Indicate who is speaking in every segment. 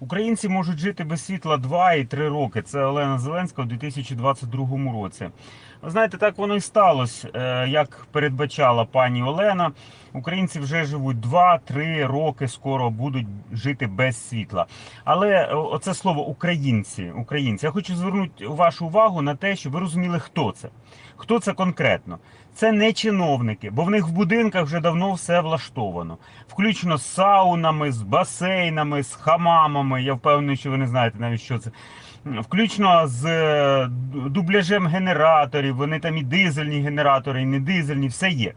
Speaker 1: Українці можуть жити без світла 2 і 3 роки. Це Олена Зеленська у 2022 році. Ви знаєте, так воно і сталося, Е, як передбачала пані Олена. Українці вже живуть 2-3 роки, скоро будуть жити без світла. Але е, оце слово українці, українці. Я хочу звернути вашу увагу на те, щоб ви розуміли, хто це. Хто це конкретно? Це не чиновники, бо в них в будинках вже давно все влаштовано, включно з саунами, з басейнами, з хамамами. Я впевнений, що ви не знаєте навіть що це. Включно з е, дубляжем генераторів, вони там і дизельні генератори, і не дизельні, все є.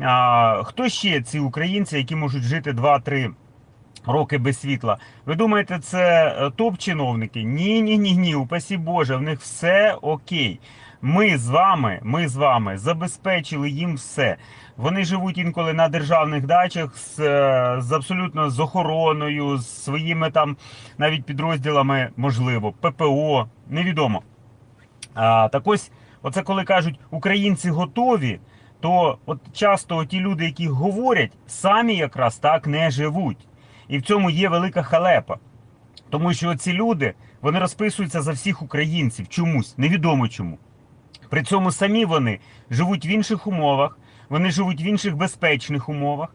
Speaker 1: А, хто ще ці українці, які можуть жити 2-3 роки без світла? Ви думаєте, це е, топ-чиновники? Ні, ні, ні, ні. Упасі Боже, в них все окей. Ми з вами, ми з вами забезпечили їм все. Вони живуть інколи на державних дачах з, е, з абсолютно з охороною, з своїми там навіть підрозділами, можливо, ППО, невідомо. А, так ось, оце коли кажуть, українці готові, то от часто ті люди, які говорять, самі якраз так не живуть. І в цьому є велика халепа. Тому що ці люди вони розписуються за всіх українців чомусь, невідомо чому. При цьому самі вони живуть в інших умовах, вони живуть в інших безпечних умовах,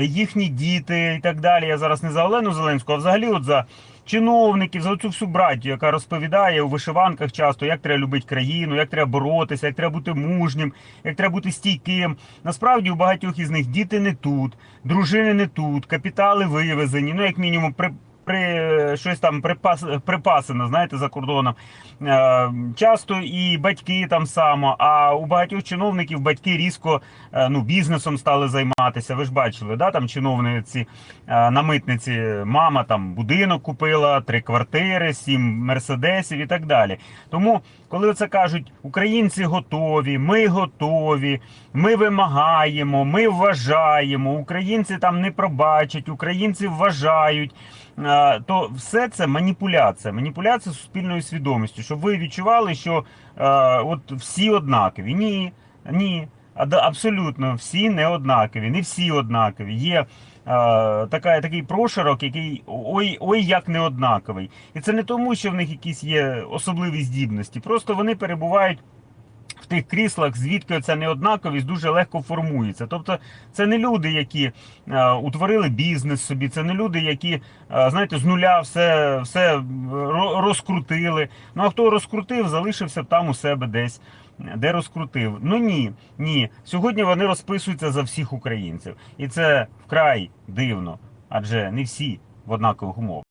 Speaker 1: їхні діти і так далі. Я зараз не за Олену Зеленську, а взагалі от за чиновників, за цю всю братію, яка розповідає у вишиванках часто, як треба любити країну, як треба боротися, як треба бути мужнім, як треба бути стійким. Насправді у багатьох із них діти не тут, дружини не тут, капітали вивезені, ну як мінімум при. При щось там припас, припасено, знаєте, за кордоном. Е, часто і батьки там само, а у багатьох чиновників батьки різко е, ну, бізнесом стали займатися. Ви ж бачили, да, там чиновниці е, на митниці, мама там будинок купила, три квартири, сім мерседесів і так далі. Тому, коли це кажуть, українці готові, ми готові, ми вимагаємо, ми вважаємо, українці там не пробачать, українці вважають. Е, То все це маніпуляція, маніпуляція суспільною свідомістю, щоб ви відчували, що е, от всі однакові. Ні, ні, абсолютно всі не однакові, не всі однакові. Є е, така, такий прошарок, який ой, ой як не однаковий. І це не тому, що в них якісь є особливі здібності, просто вони перебувають. Тих кріслах, звідки ця неоднаковість дуже легко формується. Тобто, це не люди, які е, утворили бізнес собі, це не люди, які, е, знаєте, з нуля все, все розкрутили. Ну а хто розкрутив, залишився там у себе десь, де розкрутив. Ну ні, ні. Сьогодні вони розписуються за всіх українців. І це вкрай дивно, адже не всі в однакових умовах.